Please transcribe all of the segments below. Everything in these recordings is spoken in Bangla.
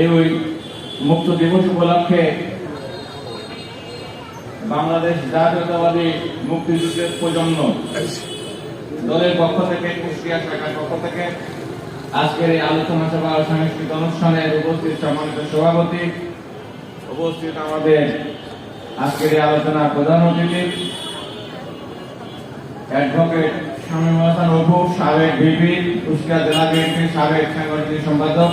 এই ওই মুক্ত দিবস উপলক্ষে বাংলাদেশ জাতীয়তাবাদী মুক্তিযুদ্ধের প্রজন্ম দলের পক্ষ থেকে, কুষ্টিয়া শাখার পক্ষ থেকে আজকের এই আলোচনা সভা ও সাংস্কৃতিক অনুষ্ঠানের উপস্থিত সম্মানিত সভাপতি, উপস্থিত আমাদের আজকের এই আলোচনার প্রধান অতিথি, অ্যাডভোকেট শামীম হাসান অপু, সাবেক ভিপি, কুষ্টিয়া জেলা বিএনপির সাবেক সাংগঠনিক সম্পাদক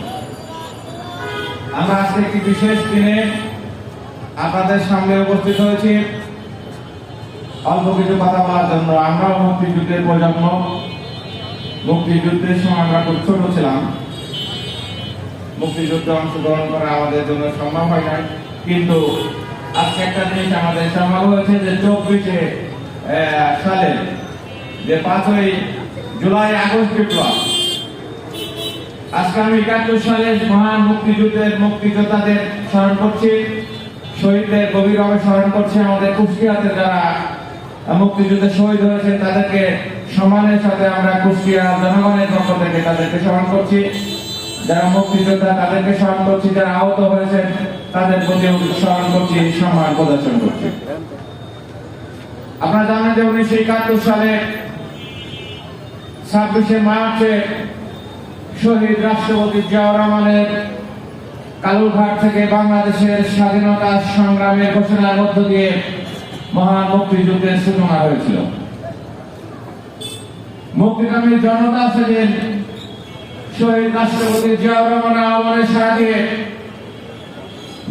আমরা আজকে একটি বিশেষ দিনে আপনাদের সামনে উপস্থিত হয়েছি। অল্প কিছু কথা বলার জন্য আমরাও মুক্তিযুদ্ধের প্রজন্ম, মুক্তিযুদ্ধের সময় আমরা খুব ছোট ছিলাম। মুক্তিযুদ্ধে অংশগ্রহণ করা আমাদের জন্য সম্ভব হয় নাই। কিন্তু আজকে একটা জিনিস আমাদের সম্ভব হয়েছে যে চব্বিশে সালে যে পাঁচই জুলাই আগস্ট বিপ্লব আজকে আমি একাত্তর সালে মহান মুক্তিযুদ্ধের মুক্তিযোদ্ধাদের স্মরণ করছি। শহীদদের গভীরভাবে স্মরণ করছি আমাদের কুষ্টিয়াতে যারা মুক্তিযুদ্ধে শহীদ হয়েছে তাদেরকে সম্মানের সাথে আমরা কুষ্টিয়া জনগণের পক্ষ থেকে তাদেরকে স্মরণ করছি। যারা মুক্তিযোদ্ধা, তাদেরকে স্মরণ করছি। যারা আহত হয়েছেন, তাদের প্রতি স্মরণ করছি, সম্মান প্রদর্শন করছি। আপনারা জানেন যে উনিশশো একাত্তর সালে ছাব্বিশে মার্চে শহীদ রাষ্ট্রপতি জিয়াউর রহমানের কালুরঘাট থেকে বাংলাদেশের স্বাধীনতা সংগ্রামের ঘোষণার মধ্য দিয়ে মহান মুক্তিযুদ্ধের সূচনা হয়েছিল। মুক্তিকামী জনতা সেদিন শহীদ রাষ্ট্রপতি জিয়াউর রহমানের সাড়া দিয়ে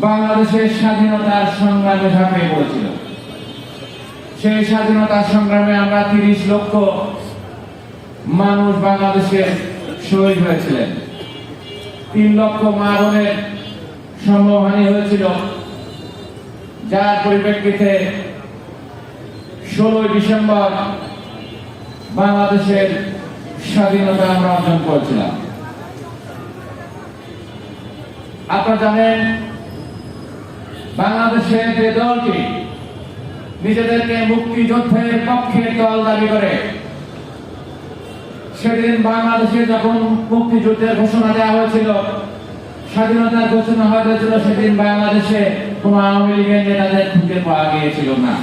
বাংলাদেশের স্বাধীনতার সংগ্রামে ঝাঁপিয়ে পড়েছিল। সেই স্বাধীনতা সংগ্রামে আমরা তিরিশ লক্ষ মানুষ বাংলাদেশে শহীদ হয়েছিলেন। তিন লক্ষ মা বোনের সম্ভবহানি হয়েছিল। যার পরিপ্রেক্ষিতে ষোলোই ডিসেম্বর বাংলাদেশের স্বাধীনতা আমরা অর্জন করেছিলাম। আপনারা জানেন, বাংলাদেশের যে দলটি, নিজেদেরকে মুক্তিযুদ্ধের পক্ষে দল দাবি করে সেদিন বাংলাদেশে যখন মুক্তিযুদ্ধের ঘোষণা দেওয়া হয়েছিল, স্বাধীনতার ঘোষণা হয়েছিল সেদিন বাংলাদেশে কোন আওয়ামী লীগের নেতাদের খুঁজে পাওয়া গিয়েছিল না।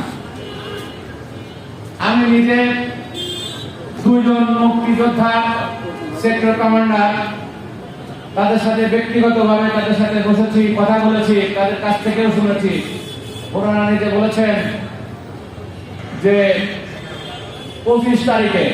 আমি নিজে দুইজন মুক্তিযোদ্ধা সেক্টর কমান্ডার তাদের সাথে ব্যক্তিগতভাবে তাদের সাথে বসেছি, কথা বলেছি, তাদের কাছ থেকেও শুনেছি। ওনারা নিজে বলেছেন যে পঁচিশ তারিখে